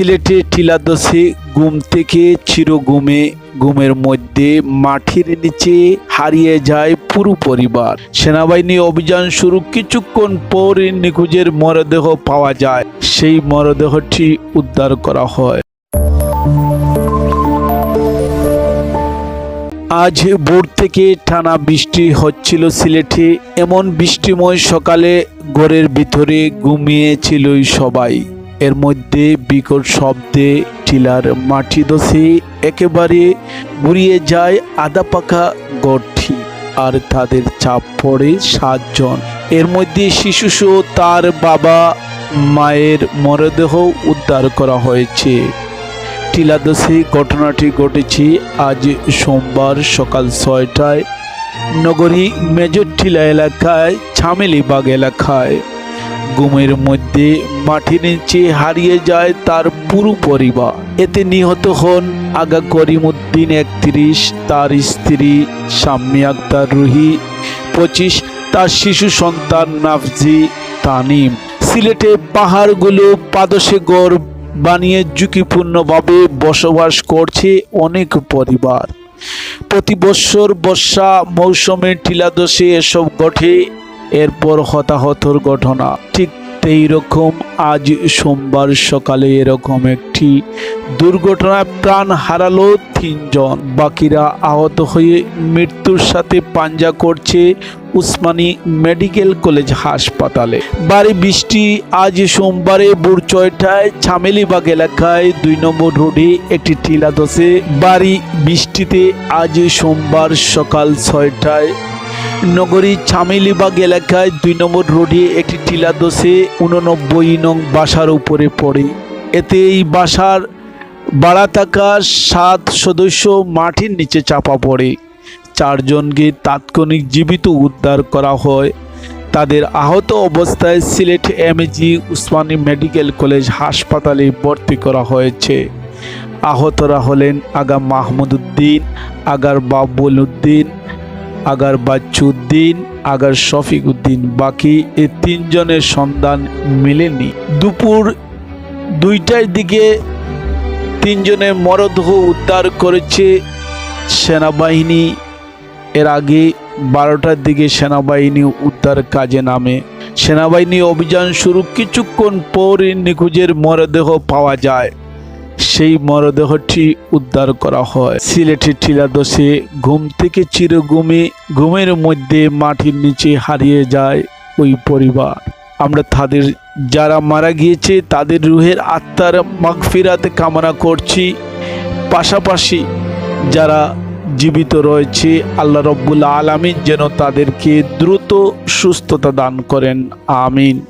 সিলেটে টিলাদসে ঘুম থেকে চিরগুমে ঘুমের মধ্যে মাটির নিচে হারিয়ে যায় পুরো পরিবার। সেনাবাহিনী অভিযান শুরু কিছুক্ষণ পর নিখোঁজের মরদেহ পাওয়া যায়। সেই মরদেহটি উদ্ধার করা হয়। আজ ভোর থেকে টানা বৃষ্টি হচ্ছিল সিলেটে। এমন বৃষ্টিময় সকালে ঘরের ভিতরে ঘুমিয়েছিল সবাই। এর মধ্যে বিকট শব্দে টিলার মাটি দোষে একেবারে গুড়িয়ে যায় আদা পাকা গড়টি আর তাদের চাপ পড়ে সাতজন। এর মধ্যে শিশুসহ তার বাবা মায়ের মরদেহ উদ্ধার করা হয়েছে। টিলাদসে ঘটনাটি ঘটেছে আজ সোমবার সকাল ছয়টায়। নগরী মেজর টিলা এলাকায়, ছামেলিবাগ এলাকায়। গুমের মধ্যে মাটির নিচে হারিয়ে যায় তার পুরো পরিবার। এতে নিহত হন আগা করিমউদ্দিন একত্রিশ, তার স্ত্রী শাম্মী আক্তার রুহি, পঁচিশ, তার শিশু সন্তান নাফজি তানিম। সিলেটে পাহাড়গুলো পাদসে গড় বানিয়ে ঝুঁকিপূর্ণভাবে বসবাস করছে অনেক পরিবার। প্রতি বৎসর বর্ষা মৌসুমে টিলাদোষে এসব ঘটে। এরপর হতাহতর ঘটনা। ঠিক এই রকম আজ সোমবার সকালে এরকম একটি দুর্ঘটনায় প্রাণ হারালো তিনজন। বাকিরা আহত হয়ে মৃত্যুর সাথে পাঞ্জা করছে উসমানী মেডিকেল কলেজ হাসপাতালে। বাড়ি বৃষ্টি আজ সোমবারে ভোর ছয়টায় ছামেলিবাগ এলাকায় দুই নম্বর রোডে একটি টিলা দোষে বাড়ি বৃষ্টিতে আজ সোমবার সকাল ছয়টায় নগরী ছামেলিবাগ এলাকায় দুই নম্বর রোডে একটি টিলা দোষে উননব্বই নং বাসার উপরে পড়ে। এতে এই বাসার বাড়া থাকা সাত সদস্য মাটির নিচে চাপা পড়ে। চারজনকে তাৎক্ষণিক জীবিত উদ্ধার করা হয়। তাদের আহত অবস্থায় Sylhet MAG Osmani medical college হাসপাতালে ভর্তি করা হয়েছে। আহতরা হলেন আগা মাহমুদ উদ্দিন আগার বাবুল উদ্দিন আগার বাচ্চুদ্দিন, আগার শফিক উদ্দিন বাকি এ তিনজনের সন্ধান মেলেনি। দুপুর দুইটার দিকে তিনজনের মরদেহ উদ্ধার করেছে সেনাবাহিনী। এর আগে বারোটার দিকে সেনাবাহিনী উদ্ধার কাজে নামে। সেনাবাহিনী অভিযান শুরু কিছুক্ষণ পর নিখোঁজের মরদেহ পাওয়া যায়। সেই মরদেহটি উদ্ধার করা হয়। সিলেটের টিলাদোষে ঘুম থেকে চিরঘুমে, ঘুমের মধ্যে মাটির নিচে হারিয়ে যায় ওই পরিবার। আমরা তাদের, যারা মারা গিয়েছে, তাদের রুহের আত্মার মাগফিরাত কামনা করছি। পাশাপাশি যারা জীবিত রয়েছে, আল্লাহ রব্বুল আলমিন যেন তাদেরকে দ্রুত সুস্থতা দান করেন। আমিন।